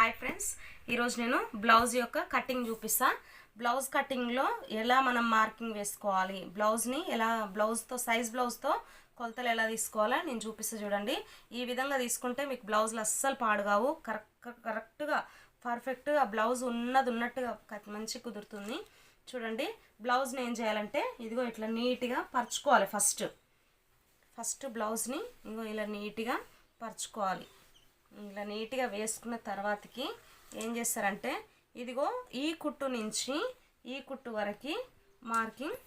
Hi friends. ఈరోజు నేను blouse యొక్క కటింగ్ చూపిస్తా. బ్లౌజ్ కటింగ్లో ఎలా మనం మార్కింగ్ వేసుకోవాలి? బ్లౌజ్ని ఎలా బ్లౌజ్తో సైజ్ బ్లౌజ్తో కొలతలు ఎలా తీసుకోవాలో నేను చూపిస్తా చూడండి. ఈ విధంగా తీసుకుంటే మీకు బ్లౌజులు అస్సలు పాడుగావు. కరెక్ట్ కరెక్ట్గా పర్ఫెక్ట్గా బ్లౌజ్ ఉన్నది ఉన్నట్టుగా మంచి కుదురుతుంది. చూడండి బ్లౌజ్ని ఏం చేయాలంటే ఇదిగో ఇట్లా నీట్గా పరుచుకోవాలి ఫస్ట్. ఫస్ట్ బ్లౌజ్ని ఇంకో ఇలా నీట్గా పరుచుకోవాలి. ఇలా నీట్గా వేసుకున్న తర్వాతకి ఏం చేస్తారంటే ఇదిగో ఈ కుట్టు నుంచి ఈ కుట్టు వరకు మార్కింగ్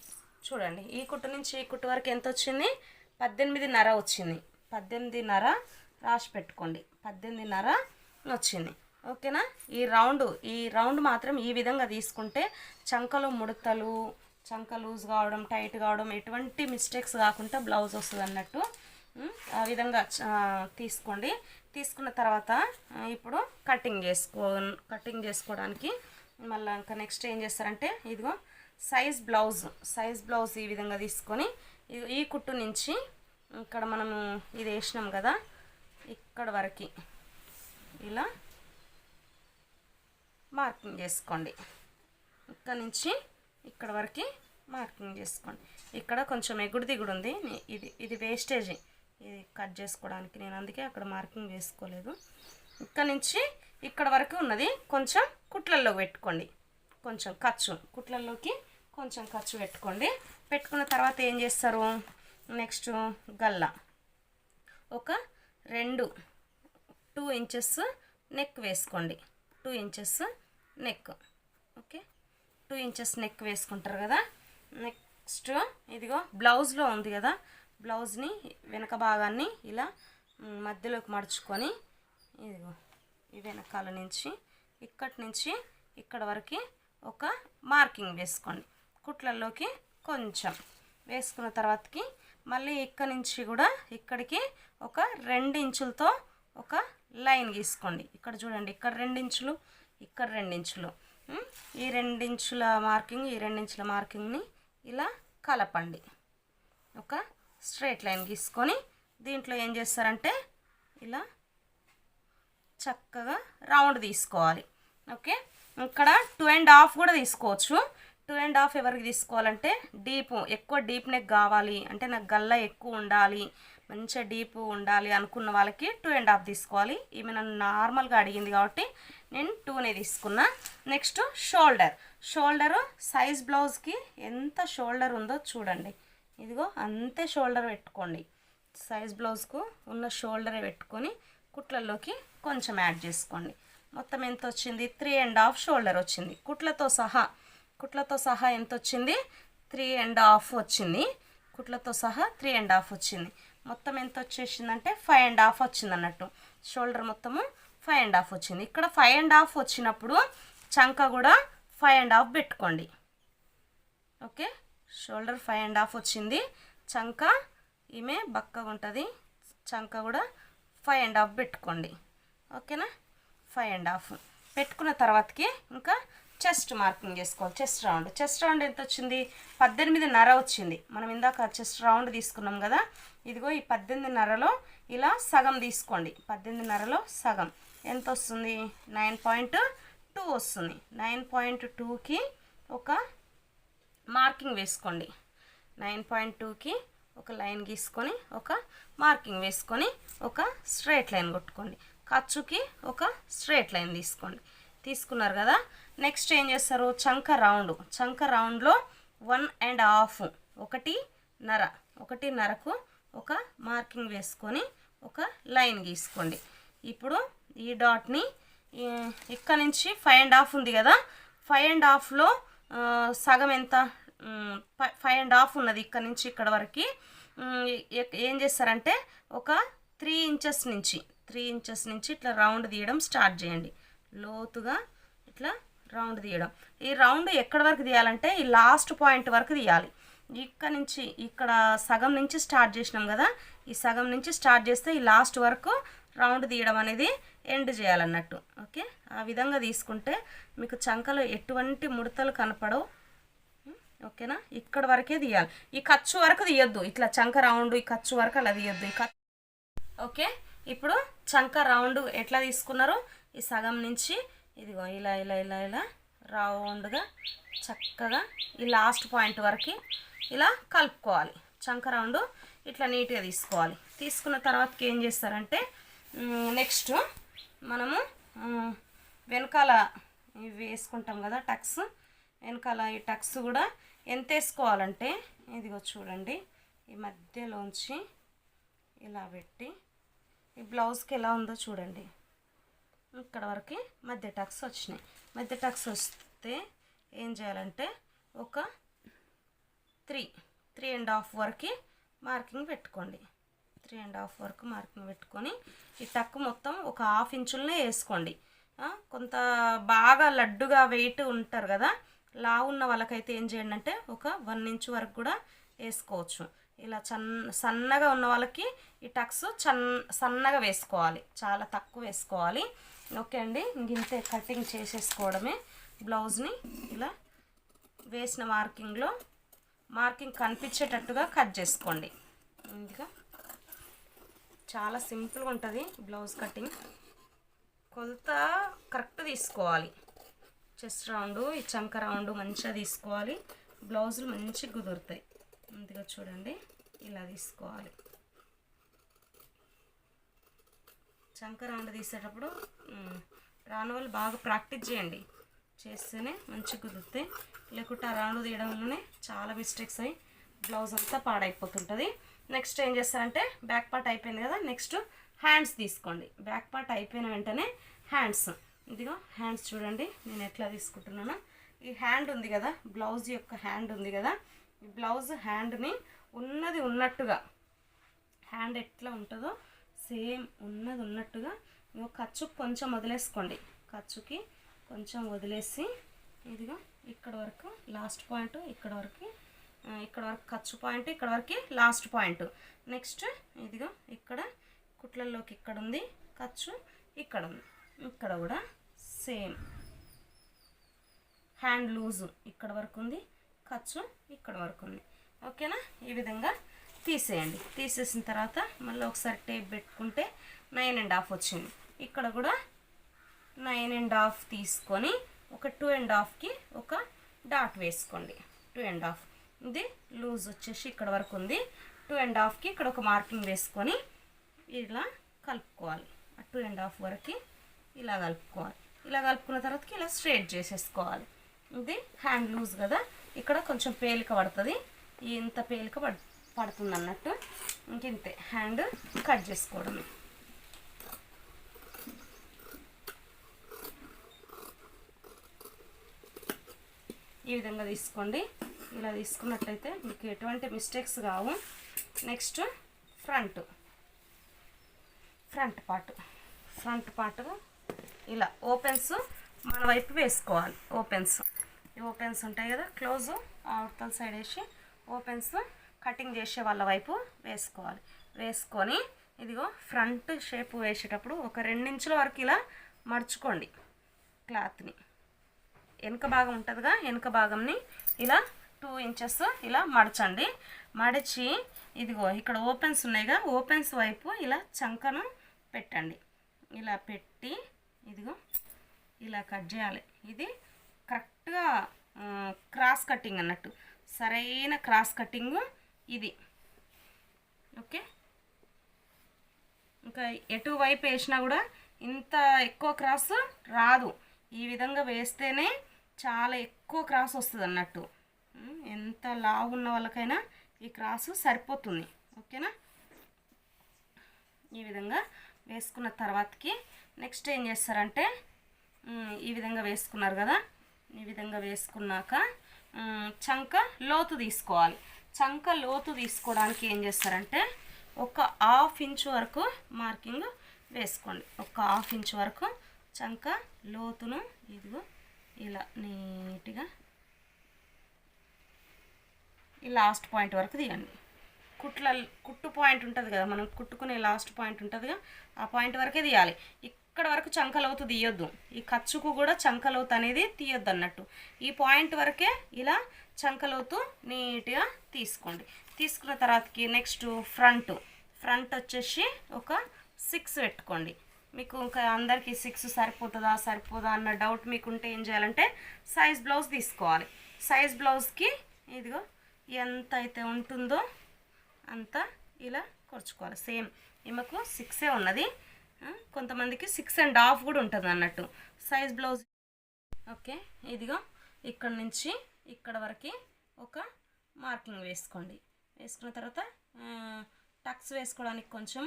చూడండి. ఈ కుట్టు నుంచి ఈ కుట్టు వరకు ఎంత వచ్చింది? పద్దెనిమిదిన్నర వచ్చింది. పద్దెనిమిదిన్నర రాసి పెట్టుకోండి. పద్దెనిమిదిన్నర వచ్చింది. ఓకేనా? ఈ రౌండ్ ఈ రౌండ్ మాత్రం ఈ విధంగా తీసుకుంటే చంకలు ముడతలు చంక లూజ్ కావడం టైట్ కావడం ఎటువంటి మిస్టేక్స్ కాకుండా బ్లౌజ్ వస్తుంది అన్నట్టు ఆ విధంగా చ- తీసుకోండి. తీసుకున్న తర్వాత ఇప్పుడు కటింగ్ చేసుకో కటింగ్ చేసుకోవడానికి మళ్ళీ ఇంకా నెక్స్ట్ ఏం చేస్తారంటే ఇదిగో సైజ్ బ్లౌజ్ సైజ్ బ్లౌజ్ ఈ విధంగా తీసుకొని ఈ కుట్టు నుంచి ఇక్కడ మనము ఇది వేసినాం కదా ఇక్కడ వరకు ఇలా మార్కింగ్ చేసుకోండి. ఇక్కడ నుంచి ఇక్కడ వరకు మార్కింగ్ చేసుకోండి. ఇక్కడ కొంచెం ఎగుడు దిగుడు ఉంది ఇది ఇది వేస్టేజీ ఇది కట్ చేసుకోవడానికి. నేను అందుకే అక్కడ మార్కింగ్ వేసుకోలేదు. ఇక్కడ నుంచి ఇక్కడ వరకు ఉన్నది కొంచెం కుట్లల్లో పెట్టుకోండి. కొంచెం ఖర్చు. కుట్లల్లోకి కొంచెం ఖర్చు పెట్టుకోండి. పెట్టుకున్న తర్వాత ఏం చేస్తారు? నెక్స్ట్ గల్లా. ఒక రెండు టూ ఇంచెస్ నెక్ వేసుకోండి. Two inches neck. Okay? Two inches neck వేసుకుంటారు కదా? నెక్స్ట్ ఇదిగో బ్లౌజ్లో ఉంది కదా? బ్లౌజ్ని వెనక భాగాన్ని ఇలా మధ్యలోకి మడుచుకొని ఇదిగో ఈ వెనకాల నుంచి ఇక్కడి నుంచి ఇక్కడ వరకు ఒక మార్కింగ్ వేసుకోండి. కుట్లల్లోకి కొంచెం వేసుకున్న తర్వాతకి మళ్ళీ ఇక్కడ నుంచి కూడా ఇక్కడికి ఒక రెండు ఇంచులతో ఒక లైన్ గీసుకోండి. ఇక్కడ చూడండి ఇక్కడ రెండు ఇంచులు ఇక్కడ రెండించులు ఈ రెండించుల మార్కింగ్ ఈ రెండించుల మార్కింగ్ని ఇలా కలపండి. ఒక స్ట్రైట్ లైన్ గీసుకొని దీంట్లో ఏం చేస్తారంటే ఇలా చక్కగా రౌండ్ తీసుకోవాలి. ఓకే? ఇక్కడ టూ అండ్ హాఫ్ కూడా తీసుకోవచ్చు. టూ అండ్ హాఫ్ ఎవరికి తీసుకోవాలంటే డీప్ ఎక్కువ డీప్ నెక్ కావాలి. అంటే నాకు గల్ల ఎక్కువ ఉండాలి మంచిగా డీప్ ఉండాలి అనుకున్న వాళ్ళకి టూ అండ్ హాఫ్ తీసుకోవాలి. ఈమె నన్ను నార్మల్గా అడిగింది కాబట్టి నేను టూనే తీసుకున్నా. Next shoulder. షోల్డరు సైజ్ బ్లౌజ్కి ఎంత షోల్డర్ ఉందో చూడండి. ఇదిగో అంతే షోల్డర్ పెట్టుకోండి. సైజ్ బ్లౌజ్కు ఉన్న షోల్డరే పెట్టుకొని కుట్లలోకి కొంచెం యాడ్ చేసుకోండి. మొత్తం ఎంత వచ్చింది త్రీ అండ్ హాఫ్ షోల్డర్ వచ్చింది. కుట్లతో సహా కుట్లతో సహా ఎంత వచ్చింది త్రీ అండ్ హాఫ్ వచ్చింది. కుట్లతో సహా త్రీ అండ్ హాఫ్ వచ్చింది. మొత్తం ఎంత వచ్చేసిందంటే ఫైవ్ అండ్ హాఫ్ వచ్చింది అన్నట్టు షోల్డర్ మొత్తము ఫైవ్ అండ్ హాఫ్ వచ్చింది. ఇక్కడ ఫైవ్ అండ్ హాఫ్ వచ్చినప్పుడు చంక కూడా ఫైవ్ అండ్ హాఫ్ పెట్టుకోండి. Okay? Shoulder five and half వచ్చింది. చంక ఈమె బక్కగా ఉంటుంది. చంక కూడా ఫైవ్ అండ్ హాఫ్ పెట్టుకోండి. ఓకేనా? Five and half. పెట్టుకున్న తర్వాతకి ఇంకా చెస్ట్ మార్కింగ్ చేసుకోవాలి. Chest round. చెస్ట్ రౌండ్ ఎంత వచ్చింది? పద్దెనిమిదిన్నర వచ్చింది. మనం ఇందాక చెస్ట్ రౌండ్ తీసుకున్నాం కదా? ఇదిగో ఈ పద్దెనిమిదిన్నరలో ఇలా సగం తీసుకోండి. పద్దెనిమిదిన్నరలో సగం. ఎంత వస్తుంది? నైన్ పాయింట్ టూ వస్తుంది. నైన్ పాయింట్ టూకి ఒక మార్కింగ్ వేసుకోండి. నైన్ పాయింట్ టూకి ఒక లైన్ గీసుకొని ఒక మార్కింగ్ వేసుకొని ఒక స్ట్రేట్ లైన్ కొట్టుకోండి. ఖర్చుకి ఒక స్ట్రేట్ లైన్ తీసుకోండి. తీసుకున్నారు కదా? నెక్స్ట్ ఏం చేస్తారు? చంక రౌండ్. చంక రౌండ్లో వన్ అండ్ హాఫ్ ఒకటి నర. ఒకటి నరకు ఒక మార్కింగ్ వేసుకొని ఒక లైన్ గీసుకోండి. ఇప్పుడు ఈ డాట్ని ఇక్కడ నుంచి? ఫైవ్ అండ్ హాఫ్ ఉంది కదా? ఫైవ్ అండ్ హాఫ్లో సగం ఎంత? ఫైవ్ అండ్ హాఫ్ ఉన్నది ఇక్కడ నుంచి ఇక్కడ వరకు. ఏం చేస్తారంటే ఒక త్రీ ఇంచెస్ నుంచి త్రీ ఇంచెస్ నుంచి ఇట్లా రౌండ్ తీయడం స్టార్ట్ చేయండి. లోతుగా ఇట్లా రౌండ్ తీయడం. ఈ రౌండ్ ఎక్కడి వరకు తీయాలంటే ఈ లాస్ట్ పాయింట్ వరకు తీయాలి. ఇక్కడ నుంచి ఇక్కడ సగం నుంచి స్టార్ట్ చేసినాం కదా ఈ సగం నుంచి స్టార్ట్ చేస్తే ఈ లాస్ట్ వరకు రౌండ్ తీయడం అనేది ఎండ్ చేయాలన్నట్టు. ఓకే? ఆ విధంగా తీసుకుంటే మీకు చంకలో ఎటువంటి ముడతలు కనపడవు. ఓకేనా? ఇక్కడ వరకే తీయాలి. ఈ ఖర్చు వరకు తీయొద్దు. ఇట్లా చంక రౌండ్ ఈ ఖర్చు వరకు అలా తీయొద్దు. ఈ ఖర్చు ఓకే? ఇప్పుడు చంక రౌండ్ ఎట్లా తీసుకున్నారు? ఈ సగం నుంచి ఇదిగో ఇలా ఇలా ఇలా ఇలా రౌండ్గా చక్కగా ఈ లాస్ట్ పాయింట్ వరకు ఇలా కలుపుకోవాలి. చంక రౌండ్ ఇట్లా నీట్గా తీసుకోవాలి. తీసుకున్న తర్వాతకి ఏం చేస్తారంటే నెక్స్ట్ మనము వెనకాల ఇవి వేసుకుంటాం కదా టక్స్. వెనకాల ఈ టక్స్ కూడా ఎంత వేసుకోవాలంటే ఇదిగో చూడండి ఈ మధ్యలోంచి ఇలా పెట్టి ఈ బ్లౌజ్కి ఎలా ఉందో చూడండి. ఇక్కడ వరకు మధ్య టక్స్ వచ్చినాయి. మధ్య టక్స్ వస్తే ఏం చేయాలంటే ఒక త్రీ త్రీ అండ్ హాఫ్ వరకు మార్కింగ్ పెట్టుకోండి. త్రీ అండ్ హాఫ్ వరకు మార్కింగ్ పెట్టుకొని ఈ టక్ మొత్తం ఒక హాఫ్ ఇంచులనే వేసుకోండి. కొంత బాగా లడ్డుగా వెయిట్ ఉంటారు కదా లావు ఉన్న వాళ్ళకైతే ఏం చేయండి అంటే ఒక వన్ ఇంచ్ వరకు కూడా వేసుకోవచ్చు. ఇలా చన్న సన్నగా ఉన్న వాళ్ళకి ఈ టక్స్ చన్ సన్నగా వేసుకోవాలి. చాలా తక్కువ వేసుకోవాలి. ఓకే అండి. ఇంతే కటింగ్ చేసేసుకోవడమే. బ్లౌజ్ని ఇలా వేసిన మార్కింగ్లో మార్కింగ్ కనిపించేటట్టుగా కట్ చేసుకోండి. ఇందుగా చాలా సింపుల్గా ఉంటుంది బ్లౌజ్ కటింగ్. కొలత కరెక్ట్ తీసుకోవాలి. చెస్ట్ రౌండ్ ఈ చంక రౌండ్ మంచిగా తీసుకోవాలి. బ్లౌజులు మంచిగా కుదురుతాయి. ముందుగా చూడండి ఇలా తీసుకోవాలి. చంక రౌండ్ తీసేటప్పుడు రాను రాని వాళ్ళు బాగా ప్రాక్టీస్ చేయండి. చేస్తేనే మంచిగా కుదురుతాయి. లేకుంటే ఆ రౌండ్ తీయడం వల్లనే చాలా మిస్టేక్స్ అయ్యి బ్లౌజ్ అంతా పాడైపోతుంటుంది. నెక్స్ట్ ఏం చేస్తారంటే బ్యాక్ పార్ట్ అయిపోయింది కదా నెక్స్ట్ హ్యాండ్స్ తీసుకోండి. బ్యాక్ పార్ట్ అయిపోయిన వెంటనే హ్యాండ్స్. ఇదిగో హ్యాండ్స్ చూడండి నేను ఎట్లా తీసుకుంటున్నాను. ఈ హ్యాండ్ ఉంది కదా బ్లౌజ్ యొక్క హ్యాండ్ ఉంది కదా. ఈ బ్లౌజ్ హ్యాండ్ని ఉన్నది ఉన్నట్టుగా హ్యాండ్ ఎట్లా ఉంటుందో సేమ్ ఉన్నది ఉన్నట్టుగా ఖర్చు కొంచెం వదిలేసుకోండి. ఖర్చుకి కొంచెం వదిలేసి ఇదిగో ఇక్కడ వరకు లాస్ట్ పాయింట్ ఇక్కడ వరకు ఇక్కడ వరకు ఖర్చు పాయింట్ ఇక్కడ వరకు లాస్ట్ పాయింట్ నెక్స్ట్ ఇదిగో ఇక్కడ కుట్లల్లోకి ఇక్కడ ఉంది ఖర్చు ఇక్కడ ఉంది. ఇక్కడ కూడా సేమ్. హ్యాండ్ లూజు ఇక్కడ వరకు ఉంది ఖర్చు ఇక్కడ వరకు ఉంది. ఓకేనా? ఈ విధంగా తీసేయండి. తీసేసిన తర్వాత మళ్ళీ ఒకసారి టేప్ పెట్టుకుంటే నైన్ అండ్ హాఫ్ వచ్చింది. ఇక్కడ కూడా నైన్ అండ్ హాఫ్ తీసుకొని ఒక టూ అండ్ హాఫ్కి ఒక డాట్ వేసుకోండి. టూ అండ్ హాఫ్ ఇది లూజ్ వచ్చేసి ఇక్కడ వరకు ఉంది. టూ అండ్ హాఫ్కి ఇక్కడ ఒక మార్కింగ్ వేసుకొని ఇలా కలుపుకోవాలి. ఆ టూ అండ్ హాఫ్ వరకు ఇలా కలుపుకోవాలి. ఇలా కలుపుకున్న తర్వాతకి ఇలా స్ట్రేట్ చేసేసుకోవాలి. ఇది హ్యాండ్ లూజ్ కదా? ఇక్కడ కొంచెం పేలిక పడుతుంది. ఇంత పేలిక పడు పడుతుంది అన్నట్టు ఇంకింతే. హ్యాండ్ కట్ చేసుకోవడమే. ఈ విధంగా తీసుకోండి. ఇలా తీసుకున్నట్లయితే మీకు ఎటువంటి మిస్టేక్స్ కావు. Next front. Front part. Front part ఇలా ఓపెన్స్ మన వైపు వేసుకోవాలి. ఓపెన్స్ ఈ ఓపెన్స్ ఉంటాయి కదా క్లోజ్ అవతల సైడ్ వేసి ఓపెన్స్ కటింగ్ చేసే వాళ్ళ వైపు వేసుకోవాలి. వేసుకొని ఇదిగో ఫ్రంట్ షేప్ వేసేటప్పుడు ఒక రెండించుల వరకు ఇలా మడుచుకోండి క్లాత్ని వెనుక భాగం ఉంటుందిగా వెనుక భాగంని ఇలా టూ ఇంచెస్ ఇలా మడచండి. మడిచి ఇదిగో ఇక్కడ ఓపెన్స్ ఉన్నాయిగా ఓపెన్స్ వైపు ఇలా చంకను పెట్టండి. ఇలా పెట్టి ఇదిగో ఇలా కట్ చేయాలి. ఇది కరెక్ట్గా క్రాస్ కటింగ్ అన్నట్టు. సరైన క్రాస్ కటింగ్ ఇది. ఓకే? ఇంకా ఎటువైపు వేసినా కూడా ఇంత ఎక్కువ క్రాస్ రాదు. ఈ విధంగా వేస్తేనే చాలా ఎక్కువ క్రాస్ వస్తుంది అన్నట్టు. ఎంత లావు ఉన్న వాళ్ళకైనా ఈ క్రాసు సరిపోతుంది. ఓకేనా? ఈ విధంగా వేసుకున్న తర్వాతకి నెక్స్ట్ ఏం చేస్తారంటే ఈ విధంగా వేసుకున్నారు కదా ఈ విధంగా వేసుకున్నాక చంక లోతు తీసుకోవాలి. చంక లోతు తీసుకోవడానికి ఏం చేస్తారంటే ఒక హాఫ్ ఇంచ్ వరకు మార్కింగ్ వేసుకోండి. ఒక హాఫ్ ఇంచ్ వరకు చంక లోతును ఇదిగో ఇలా నీట్గా ఈ లాస్ట్ పాయింట్ వరకు తీయండి. కుట్ల కుట్టు పాయింట్ ఉంటుంది కదా మనం కుట్టుకునే లాస్ట్ పాయింట్ ఉంటుందిగా ఆ పాయింట్ వరకే తీయాలి. ఇక్కడ వరకు చంకలవుతు తీయొద్దు. ఈ ఖర్చుకు కూడా చంకలోతు అనేది తీయొద్దు అన్నట్టు. ఈ పాయింట్ వరకే ఇలా చంకలోతు నీట్గా తీసుకోండి. తీసుకున్న తర్వాతకి నెక్స్ట్ ఫ్రంట్ ఫ్రంట్ వచ్చేసి ఒక సిక్స్ పెట్టుకోండి. మీకు ఇంకా అందరికీ సిక్స్ సరిపోతుందా సరిపోదా అన్న డౌట్ మీకు ఉంటే ఏం చేయాలంటే సైజ్ బ్లౌజ్ తీసుకోవాలి. సైజ్ బ్లౌజ్కి ఇదిగో ఎంత అయితే ఉంటుందో అంత ఇలా కొరుచుకోవాలి. సేమ్ ఈమెకు సిక్సే ఉన్నది. కొంతమందికి సిక్స్ అండ్ హాఫ్ కూడా ఉంటుంది అన్నట్టు. సైజ్ బ్లౌజ్ ఓకే ఇదిగో ఇక్కడ నుంచి ఇక్కడ వరకు ఒక మార్కింగ్ వేసుకోండి. వేసుకున్న తర్వాత టక్స్ వేసుకోవడానికి కొంచెం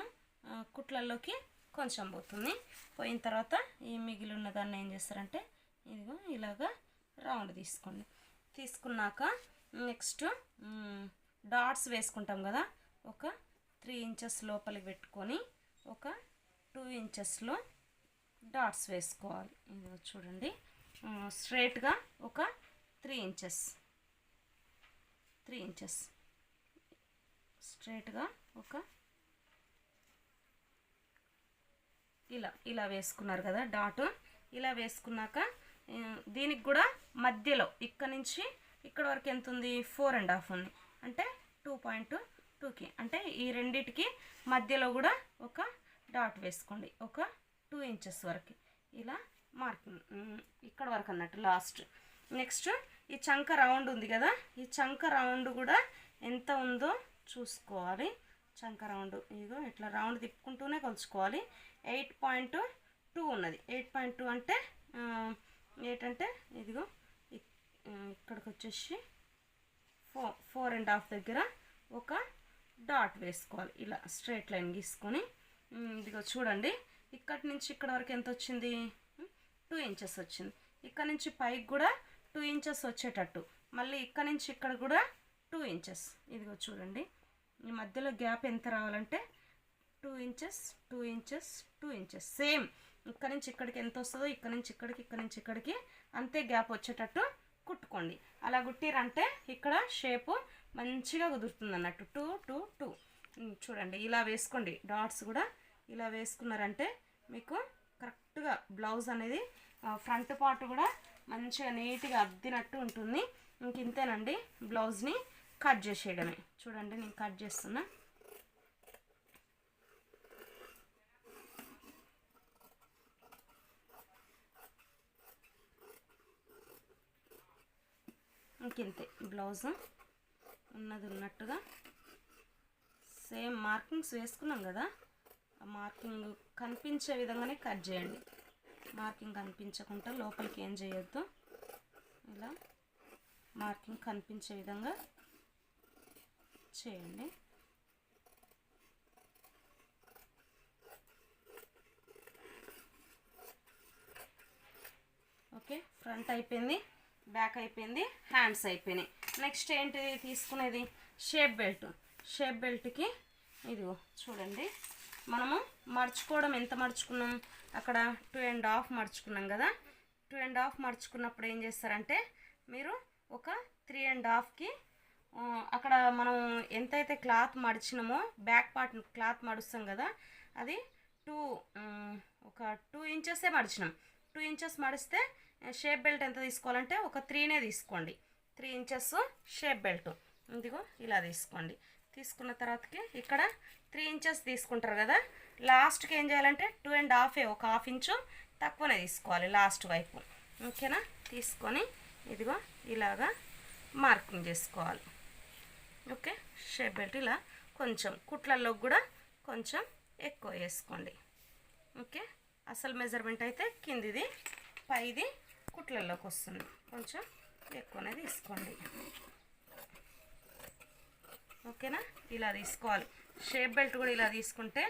కుట్లల్లోకి కొంచెం పోతుంది. పోయిన తర్వాత ఈ మిగిలి ఉన్నదాన్ని ఏం చేస్తారంటే ఇదిగో ఇలాగా రౌండ్ తీసుకోండి. తీసుకున్నాక నెక్స్ట్ డాట్స్ వేసుకుంటాం కదా ఒక త్రీ ఇంచెస్ లోపలికి పెట్టుకొని ఒక టూ ఇంచెస్లో డాట్స్ వేసుకోవాలి. చూడండి. స్ట్రైట్గా ఒక త్రీ ఇంచెస్. Three inches. స్ట్రైట్గా ఒక ఇలా ఇలా వేసుకున్నారు కదా డాట్. ఇలా వేసుకున్నాక దీనికి కూడా మధ్యలో ఇక్కడ నుంచి ఇక్కడ వరకు ఎంత ఉంది? ఫోర్ అండ్ హాఫ్ ఉంది. అంటే టూ పాయింట్ టూకి అంటే ఈ రెండిటికి మధ్యలో కూడా ఒక డాట్ వేసుకోండి. ఒక టూ ఇంచెస్ వరకు. ఇలా మార్కింగ్ ఇక్కడ వరకు అన్నట్టు లాస్ట్ నెక్స్ట్ ఈ చంక రౌండ్ ఉంది కదా ఈ చంక రౌండ్ కూడా ఎంత ఉందో చూసుకోవాలి. చంక రౌండ్ ఇదిగో ఇట్లా రౌండ్ తిప్పుకుంటూనే కొలుచుకోవాలి. ఎయిట్ పాయింట్ టూ ఉన్నది. ఎయిట్ పాయింట్ టూ అంటే ఏంటంటే ఇదిగో ఇక్కడికి వచ్చేసి ఫోర్ ఫోర్ అండ్ హాఫ్ దగ్గర ఒక డాట్ వేసుకోవాలి. ఇలా స్ట్రైట్ లైన్ గీసుకొని. ఇదిగో చూడండి. ఇక్కడి నుంచి ఇక్కడ వరకు ఎంత వచ్చింది? టూ ఇంచెస్ వచ్చింది. ఇక్కడ నుంచి పైకి కూడా టూ ఇంచెస్ వచ్చేటట్టు. మళ్ళీ ఇక్కడ నుంచి ఇక్కడ కూడా టూ ఇంచెస్. ఇదిగో చూడండి. ఈ మధ్యలో గ్యాప్ ఎంత రావాలంటే two inches two inches two inches. Same. ఇక్కడ నుంచి ఇక్కడికి ఎంత వస్తుందో ఇక్కడ నుంచి ఇక్కడికి ఇక్కడ నుంచి ఇక్కడికి అంతే గ్యాప్ వచ్చేటట్టు కుట్టుకోండి. అలా కుట్టిరంటే ఇక్కడ షేపు మంచిగా కుదురుతుంది అన్నట్టు టూ టూ. టూ చూడండి ఇలా వేసుకోండి. డాట్స్ కూడా ఇలా వేసుకున్నారంటే మీకు కరెక్ట్గా బ్లౌజ్ అనేది ఫ్రంట్ పార్ట్ కూడా మంచిగా నీట్గా అద్దినట్టు ఉంటుంది. ఇంక ఇంతేనండి బ్లౌజ్ని కట్ చేసేయడమే. చూడండి నేను కట్ చేస్తున్నా. ఇంతే బ్లౌజ్. ఉన్నది ఉన్నట్టుగా. సేమ్ మార్కింగ్స్ వేసుకున్నాం కదా. ఆ మార్కింగ్ కనిపించే విధంగానే కట్ చేయండి. మార్కింగ్ కనిపించకుండా లోపలికి ఏం చేయొద్దు. ఇలా మార్కింగ్ కనిపించే విధంగా చేయండి. ఓకే ఫ్రంట్ అయిపోయింది. బ్యాక్ అయిపోయింది హ్యాండ్స్ అయిపోయినాయి. నెక్స్ట్ ఏంటిది తీసుకునేది? Shape belt. షేప్ బెల్ట్కి ఇదిగో చూడండి. మనము మర్చుకోవడం ఎంత మర్చుకున్నాం? అక్కడ టూ అండ్ హాఫ్ మర్చుకున్నాం కదా. టూ అండ్ హాఫ్ మర్చుకున్నప్పుడు ఏం చేస్తారంటే మీరు ఒక త్రీ అండ్ హాఫ్కి అక్కడ మనం ఎంతైతే క్లాత్ మడిచినామో బ్యాక్ పార్ట్ క్లాత్ మడుస్తాం కదా అది టూ ఒక టూ ఇంచెసే మడిచినాం టూ ఇంచెస్ మడిస్తే షేప్ బెల్ట్ ఎంత తీసుకోవాలంటే ఒక త్రీనే తీసుకోండి. త్రీ ఇంచెస్ షేప్ బెల్ట్ ఇదిగో ఇలా తీసుకోండి. తీసుకున్న తర్వాతకి ఇక్కడ త్రీ ఇంచెస్ తీసుకుంటారు కదా. లాస్ట్కి ఏం చేయాలంటే టూ అండ్ హాఫే ఒక హాఫ్ ఇంచు తక్కువనే తీసుకోవాలి లాస్ట్ వైపు. ఓకేనా తీసుకొని ఇదిగో ఇలాగా మార్కింగ్ చేసుకోవాలి. ఓకే షేప్ బెల్ట్ ఇలా కొంచెం కుట్లల్లో కూడా కొంచెం ఎక్కువ వేసుకోండి. ఓకే అసలు మెజర్మెంట్ అయితే కిందిది పైది కుట్లల్లోకి వస్తుంది కొంచెం ఎక్కువనే తీసుకోండి. ఓకేనా? ఇలా తీసుకోవాలి. షేప్ బెల్ట్ కూడా ఇలా తీసుకుంటే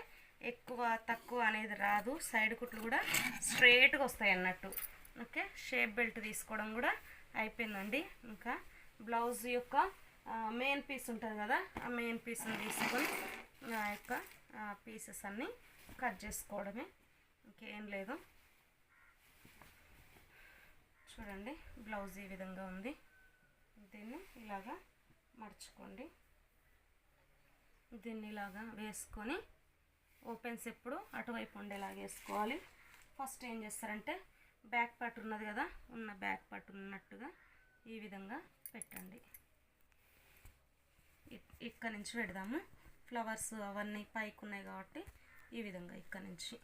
ఎక్కువ తక్కువ అనేది రాదు. సైడ్ కుట్లు కూడా స్ట్రేట్గా వస్తాయి అన్నట్టు. ఓకే? షేప్ బెల్ట్ తీసుకోవడం కూడా అయిపోయిందండి. ఇంకా బ్లౌజ్ యొక్క మెయిన్ పీస్ ఉంటుంది కదా ఆ మెయిన్ పీస్ని తీసుకొని ఆ యొక్క పీసెస్ అన్నీ కట్ చేసుకోవడమే. ఇంకేం లేదు. చూడండి బ్లౌజ్ ఈ విధంగా ఉంది. దీన్ని ఇలాగా మర్చుకోండి దీన్ని ఇలాగా వేసుకొని ఓపెన్స్ ఎప్పుడు అటువైపు ఉండేలాగా వేసుకోవాలి. ఫస్ట్ ఏం చేస్తారంటే బ్యాక్ పార్ట్ ఉన్నది కదా ఉన్న బ్యాక్ పార్ట్ ఉన్నట్టుగా ఈ విధంగా పెట్టండి. ఇక్కడ నుంచి పెడదాము. ఫ్లవర్స్ అవన్నీ పైకి ఉన్నాయి కాబట్టి ఈ విధంగా ఇక్కడ నుంచి.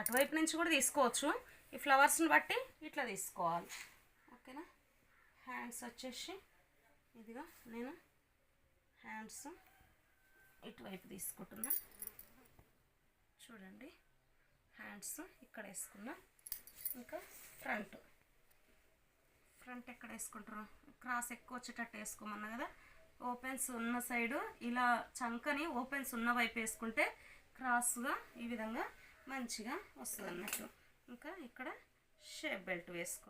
అటువైపు నుంచి కూడా తీసుకోవచ్చు. ఈ ఫ్లవర్స్ని బట్టి ఇట్లా తీసుకోవాలి. ఓకేనా? హ్యాండ్స్ వచ్చేసి ఇదిగా నేను హ్యాండ్స్ ఇటువైపు తీసుకుంటున్నా. చూడండి. హ్యాండ్స్ ఇక్కడ వేసుకున్నా. ఇంకా ఫ్రంట్ ఫ్రంట్ ఎక్కడ వేసుకుంటారు క్రాస్ ఎక్కువ వచ్చేటట్టు వేసుకోమన్నా కదా? ఓపెన్స్ ఉన్న సైడు ఇలా చంకని ఓపెన్స్ ఉన్న వైపు వేసుకుంటే క్రాస్గా ఈ విధంగా మంచిగా వస్తుంది అన్నట్టు. ఇంకా ఇక్కడ షేప్ బెల్ట్ వేసుకో